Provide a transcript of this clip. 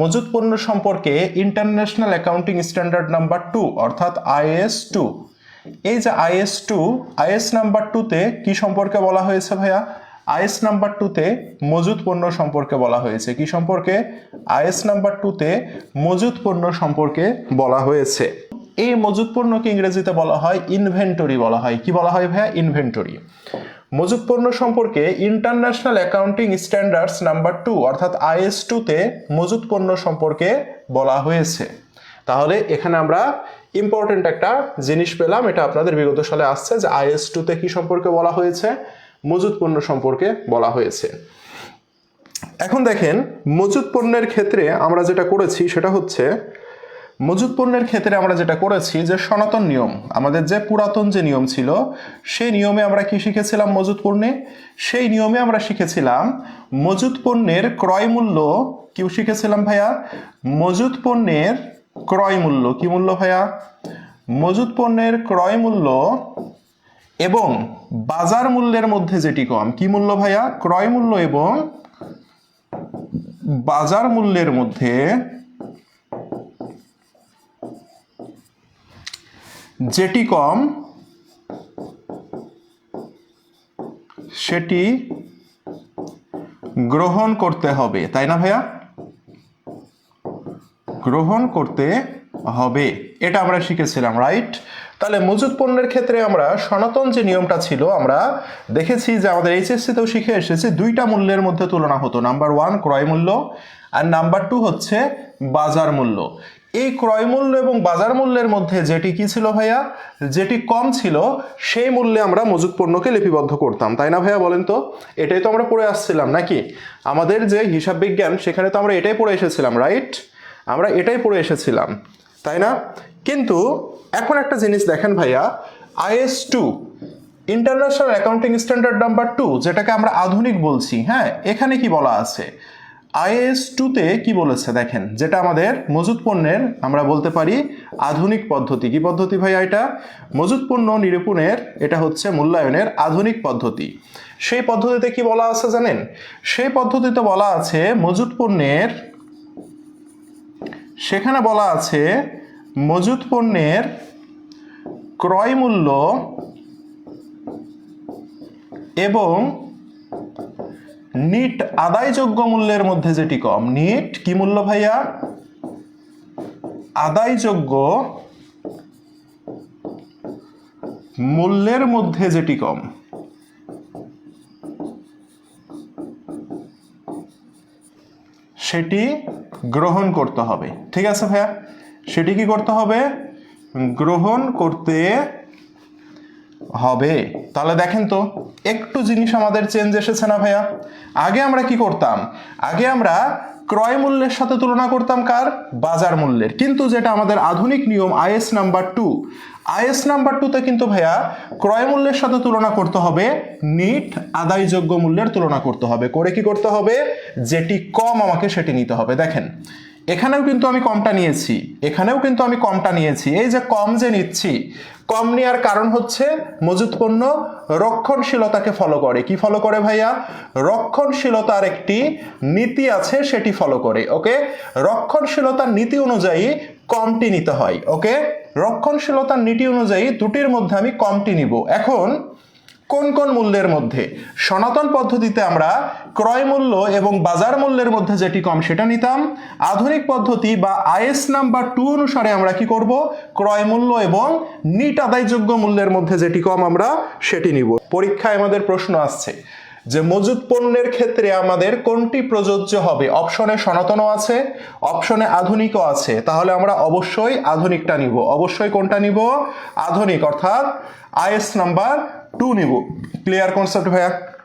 মজুত পণ্য সম্পর্কে international accounting standard number two অর্থাৎ আইএস টু এই যে আইএস টু আইএস নাম্বার টুতে কি সম্পর্কে বলা হয়েছে ভাইয়া? আইএস নাম্বার টুতে মজুত পণ্য সম্পর্কে বলা হয়েছে। কি সম্পর্কে? আইএস নাম্বার টুতে মজুত পণ্য সম্পর্কে বলা হয়েছে। এই মজুত পণ্যকে ইংরেজিতে বলা হয়? ইনভেন্টরি বলা হয়। কি বলা হয় ভাইয়া? ইনভেন্টরি মজুত পণ্য সম্পর্কে international accounting standards number two, অর্থাৎ আইএস টুতে মজুত পণ্য সম্পর্কে বলা হয়েছে। তাহলে এখানে আমরা ইম্পর্টেন্ট একটা জিনিস পেলাম, এটা আপনাদের বিগত সালে আসছে যে আইএস টুতে কি সম্পর্কে বলা হয়েছে মজুত পণ্য সম্পর্কে বলা হয়েছে। এখন দেখেন মজুত পণ্যের ক্ষেত্রে আমরা যেটা করেছি সেটা হচ্ছে মজুত পণ্যের ক্ষেত্রে আমরা যেটা করেছি যে সনাতন নিয়ম, আমাদের যে পুরাতন যে নিয়ম ছিল, সেই নিয়মে আমরা কি শিখেছিলাম মজুত পণ্যে? সেই নিয়মে আমরা শিখেছিলাম মজুত পণ্যের ক্রয় মূল্য কি শিখেছিলাম ভাইয়া? মজুত পণ্যের ক্রয় মূল্য, কি মূল্য ভাইয়া? মজুত পণ্যের ক্রয় মূল্য এবং বাজার মূল্যের মধ্যে যেটি কম, কি মূল্য ভাইয়া? ক্রয় মূল্য এবং বাজার মূল্যের মধ্যে যেটি কম, সেটি গ্রহণ করতে হবে, তাই না ভাইয়া? গ্রহণ করতে হবে, এটা আমরা শিখেছিলাম রাইট তাহলে মজুত পণ্যের ক্ষেত্রে আমরা সনাতন যে নিয়মটা ছিল, আমরা দেখেছি যে আমাদের এইচএসসিতেও শিখে এসেছি, দুইটা মূল্যের মধ্যে তুলনা হতো নাম্বার ওয়ান ক্রয় মূল্য আর নাম্বার টু হচ্ছে বাজার মূল্য। এই ক্রয় মূল্য এবং বাজার মূল্যের মধ্যে যেটি কি ছিল ভাইয়া? যেটি কম ছিল, সেই মূল্যে আমরা মজুত পণ্যকে লিপিবদ্ধ করতাম। তাই না ভাইয়া বলেন তো? এটাই তো আমরা পড়ে আসছিলাম, নাকি? আমাদের যে হিসাব বিজ্ঞান, সেখানে তো আমরা এটাই পড়ে এসেছিলাম রাইট আমরা এটাই পড়ে এসেছিলাম, তাই না? কিন্তু এখন একটা জিনিস দেখেন ভাইয়া, IS two international accounting standard number two যেটাকে আমরা আধুনিক বলছি হ্যাঁ? এখানে কি বলা আছে? আইএস টুতে কি বলেছে? দেখেন, যেটা আমাদের মজুত পণ্যের, আমরা বলতে পারি আধুনিক পদ্ধতি। কি পদ্ধতি ভাইয়া এটা? মজুত পণ্য নিরূপণের, এটা হচ্ছে মূল্যায়নের আধুনিক পদ্ধতি। সেই পদ্ধতিতে কি বলা আছে জানেন? সেই পদ্ধতিতে বলা আছে মজুত পণ্যের, সেখানে বলা আছে মজুত পণ্যের ক্রয় মূল্য এবং নিট আদায়যোগ্য মূল্যের মধ্যে যেটি কম, নিট কি মূল্য ভাইয়া? আদায়যোগ্য মূল্যের মধ্যে যেটি কম। সেটি গ্রহণ করতে হবে। ঠিক আছে ভাইয়া? সেটি কি করতে হবে? গ্রহণ করতে হবে। তাহলে দেখেন তো, একটু জিনিস আমাদের চেঞ্জ এসেছে না ভাইয়া? আগে আমরা কি করতাম? আগে আমরা ক্রয় মূল্যের সাথে তুলনা করতাম কার? বাজার মূল্যের। কিন্তু যেটা আমাদের আধুনিক নিয়ম, IS number two. IS number টুতে কিন্তু ভাইয়া ক্রয় মূল্যের সাথে তুলনা করতে হবে, নিট আদায়যোগ্য মূল্যের তুলনা করতে হবে। করে কি করতে হবে? যেটি কম আমাকে সেটি নিতে হবে। দেখেন এখানেও কিন্তু আমি কমটা নিয়েছি, এখানেও কিন্তু আমি কমটা নিয়েছি। এই যে কম যে নিচ্ছি, কম নেওয়ার কারণ হচ্ছে মজুত পণ্য রক্ষণশীলতাকে ফলো করে। কি ফলো করে ভাইয়া? রক্ষণশীলতার একটি নীতি আছে, সেটি ফলো করে ওকে রক্ষণশীলতার নীতি অনুযায়ী কমটি নিতে হয় ওকে রক্ষণশীলতার নীতি অনুযায়ী দুটির মধ্যে আমি কমটি নিব। এখন কোন কোন মূল্যের মধ্যে? সনাতন পদ্ধতিতে আমরা ক্রয় মূল্য এবং বাজার মূল্যের মধ্যে যেটি কম সেটা নিতাম। আধুনিক পদ্ধতি বা আইএস নাম্বার টু অনুসারে আমরা কি করব? ক্রয় মূল্য এবং নিট আদায়যোগ্য মূল্যের মধ্যে যেটি কম আমরা সেটি নিব। পরীক্ষায় আমাদের প্রশ্ন আসছে যে মজুদ পণ্যের ক্ষেত্রে আমাদের কোনটি প্রযোজ্য হবে? অপশনে সনাতনও আছে অপশনে আধুনিকও আছে। তাহলে আমরা অবশ্যই আধুনিকটা নিব। অবশ্যই কোনটা নিব? আধুনিক, অর্থাৎ আইএস নাম্বার টু নিব। ক্লিয়ার কনসেপ্ট ভাইয়া?